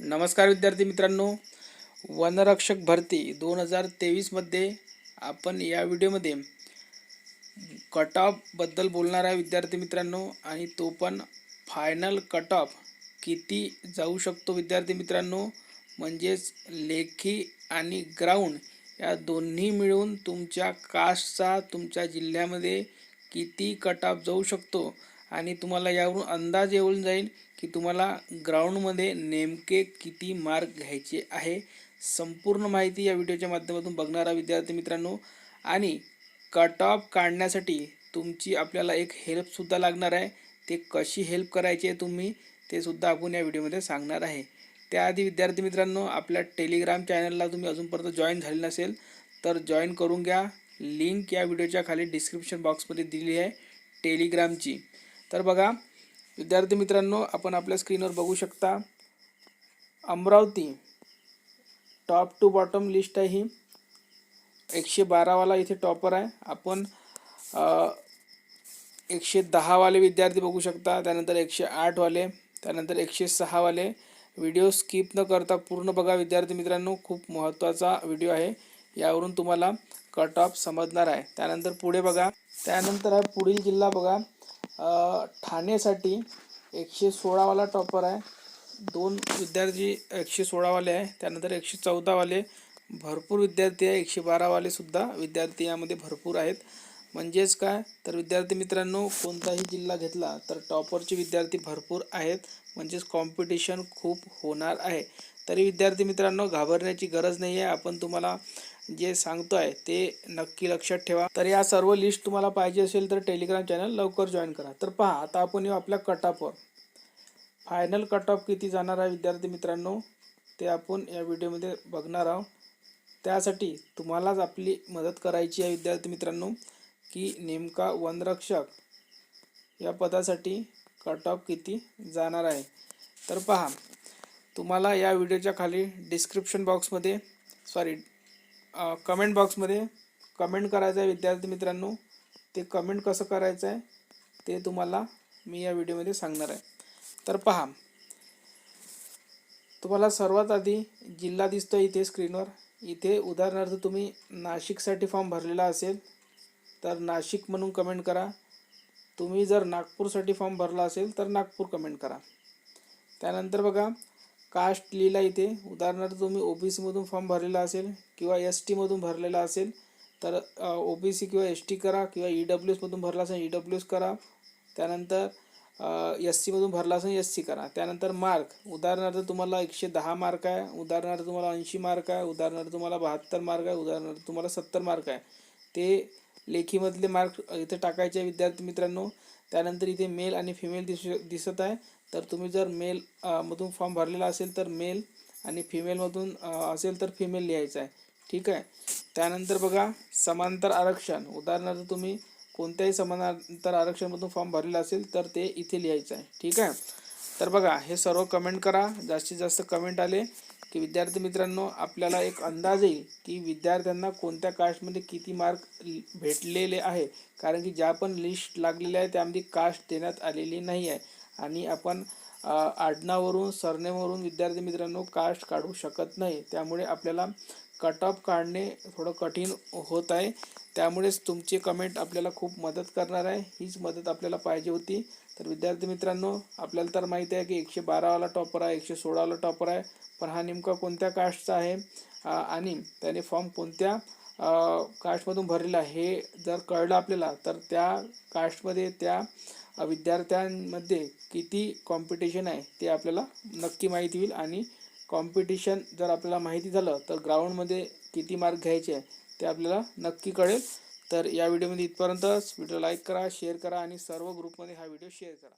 नमस्कार विद्यार्थी मित्रांनो. वनरक्षक भरती दोन हजार तेवीसमध्ये आपण या व्हिडिओमध्ये कट ऑफबद्दल बोलणार आहे विद्यार्थी मित्रांनो आणि तो पण फायनल कट ऑफ किती जाऊ शकतो विद्यार्थी मित्रांनो? म्हणजेच लेखी आणि ग्राउंड या दोन्ही मिळून तुमच्या कास्टचा तुमच्या जिल्ह्यामध्ये किती कट ऑफ जाऊ शकतो? आणि तुम्हाला यावरून अंदाज येऊन जाईल की तुम्हाला ग्राउंडमध्ये नेमके किती मार्क घ्यायचे आहे. संपूर्ण माहिती या व्हिडिओच्या माध्यमातून बघणारा विद्यार्थी मित्रांनो. आणि कट ऑफ काढण्यासाठी तुमची आपल्याला एक हेल्पसुद्धा लागणार आहे. ते कशी हेल्प करायची आहे तुम्ही ते सुद्धा आपण या व्हिडिओमध्ये सांगणार आहे. त्याआधी विद्यार्थी मित्रांनो आपल्या टेलिग्राम चॅनलला तुम्ही अजूनपर्यंत जॉईन झाले नसेल तर जॉईन करून घ्या. लिंक या व्हिडिओच्या खाली डिस्क्रिप्शन बॉक्समध्ये दिली आहे टेलिग्रामची तर बघा विद्यार्थी मित्रांनो आपण आपल्या स्क्रीनवर बघू शकता Amravati top to bottom list आहे ही. एकशे बारावाला इथे टॉपर आहे. आपण एकशे दहावाले विद्यार्थी बघू शकता त्यानंतर एकशे आठवाले त्यानंतर एकशे सहावाले. व्हिडिओ स्किप न करता पूर्ण बघा विद्यार्थी मित्रांनो खूप महत्त्वाचा व्हिडिओ आहे. यावरून तुम्हाला कट ऑफ समजणार आहे. त्यानंतर पुढे बघा त्यानंतर आहे पुढील जिल्हा बघा. ठाणेसाठी एकशे सोळावाला टॉपर आहे. दोन विद्यार्थी एकशे सोळावाले आहे. त्यानंतर एकशे चौदावाले भरपूर विद्यार्थी आहे. एकशे बारावालेसुद्धा विद्यार्थी यामध्ये भरपूर आहेत. म्हणजेच काय? तर विद्यार्थी मित्रांनो कोणताही जिल्हा घेतला तर टॉपरचे विद्यार्थी भरपूर आहेत. म्हणजेच कॉम्पिटिशन खूप होणार आहे. तरी विद्यार्थी मित्रांनो घाबरण्याची गरज नाही आहे आपण तुम्हाला जे सांगतो आहे ते नक्की लक्षात ठेवा. तर या सर्व लिस्ट तुम्हाला पाहिजे असेल तर टेलिग्राम चॅनल लवकर जॉईन करा. तर पहा आता आपण येऊ आपल्या कटऑफवर फायनल कट ऑफ किती जाणार आहे विद्यार्थी मित्रांनो? ते आपण या व्हिडिओमध्ये बघणार आहोत. त्यासाठी तुम्हालाच आपली मदत करायची आहे विद्यार्थी मित्रांनो की नेमका वनरक्षक या पदासाठी कट ऑफ किती जाणार आहे. तर पहा तुम्हाला या व्हिडिओच्या खाली डिस्क्रिप्शन बॉक्समध्ये सॉरी कमेंट बॉक्समध्ये कमेंट करायचं आहे विद्यार्थी मित्रांनो. ते कमेंट कसं करायचं आहे ते तुम्हाला मी या व्हिडिओमध्ये सांगणार आहे. तर पहा तुम्हाला सर्वात आधी जिल्हा दिसतो इथे स्क्रीनवर इथे उदाहरणार्थ तुम्ही नाशिकसाठी फॉर्म भरलेला असेल तर नाशिक म्हणून कमेंट करा. तुम्ही जर नागपूरसाठी फॉर्म भरला असेल तर नागपूर कमेंट करा. त्यानंतर बघा कास्ट लिहिला इथे. उदाहरणार्थ तुम्ही ओ बी सीमधून फॉर्म भरलेला असेल किंवा एस टीमधून भरलेला असेल तर ओ बी सी किंवा एस टी करा किंवा ई डब्ल्यू एसमधून भरला असेल ई डब्ल्यू एस करा. त्यानंतर एस सीमधून भरला असेल एस सी करा. त्यानंतर मार्क उदाहरणार्थ तुम्हाला एकशे दहा मार्क आहे. उदाहरणार्थ तुम्हाला ऐंशी मार्क आहे. उदाहरणार्थ तुम्हाला बहात्तर मार्क आहे. उदाहरणार्थ तुम्हाला सत्तर मार्क आहे. ते लेखीमधले मार्क इथे टाकायचे विद्यार्थी मित्रांनो. त्यानंतर इथे मेल आणि फिमेल दिस दिसत आहे. तर तुम्ही जर मेल मधून फॉर्म भरलेला असेल तर मेल आणि फिमेलमधून असेल तर फिमेल लिहायचं आहे. ठीक आहे? त्यानंतर बघा समांतर आरक्षण. उदाहरणार्थ तुम्ही कोणत्याही समांतर आरक्षणमधून फॉर्म भरलेला असेल तर ते इथे लिहायचं आहे. ठीक आहे? तर बघा हे सर्व कमेंट करा. जास्तीत जास्त कमेंट आले. की विद्यार्थी मित्रांनो आपल्याला एक अंदाज येईल की विद्यार्थ्यांना कोणत्या कास्टमध्ये किती मार्क भेटलेले आहे. कारण की ज्या पण लिस्ट लागलेल्या आहे त्यामध्ये कास्ट देण्यात आलेली नाही आहे. आणि आपण आडनावरून सरनेमवरून विद्यार्थी मित्रांनो कास्ट काढू शकत नाही. त्यामुळे आपल्याला कट ऑफ काढणे थोडं कठीण होत आहे. त्यामुळेच तुमची कमेंट आपल्याला खूप मदत करणार आहे. हीच मदत आपल्याला पाहिजे होती. तर विद्यार्थी मित्रांनो आपल्याला तर माहिती आहे की एकशे बारावाला टॉपर आहे एकशे सोळावाला टॉपर आहे. पण हा नेमका कोणत्या कास्टचा आहे? आणि त्याने फॉर्म कोणत्या कास्टमधून भरलेला आहे हे जर कळलं आपल्याला तर त्या कास्टमध्ये त्या विद्यार्थ्यांमध्ये किती कॉम्पिटिशन आहे ते आपल्याला नक्की माहिती होईल. आणि कॉम्पिटिशन जर आपल्याला माहिती झालं तर ग्राउंडमध्ये किती मार्क घ्यायचे आहे ते आपल्याला नक्की कळेल. तर या व्हिडिओमध्ये इथपर्यंतच व्हिडिओ लाईक करा शेअर करा आणि सर्व ग्रुपमध्ये हा व्हिडिओ शेअर करा.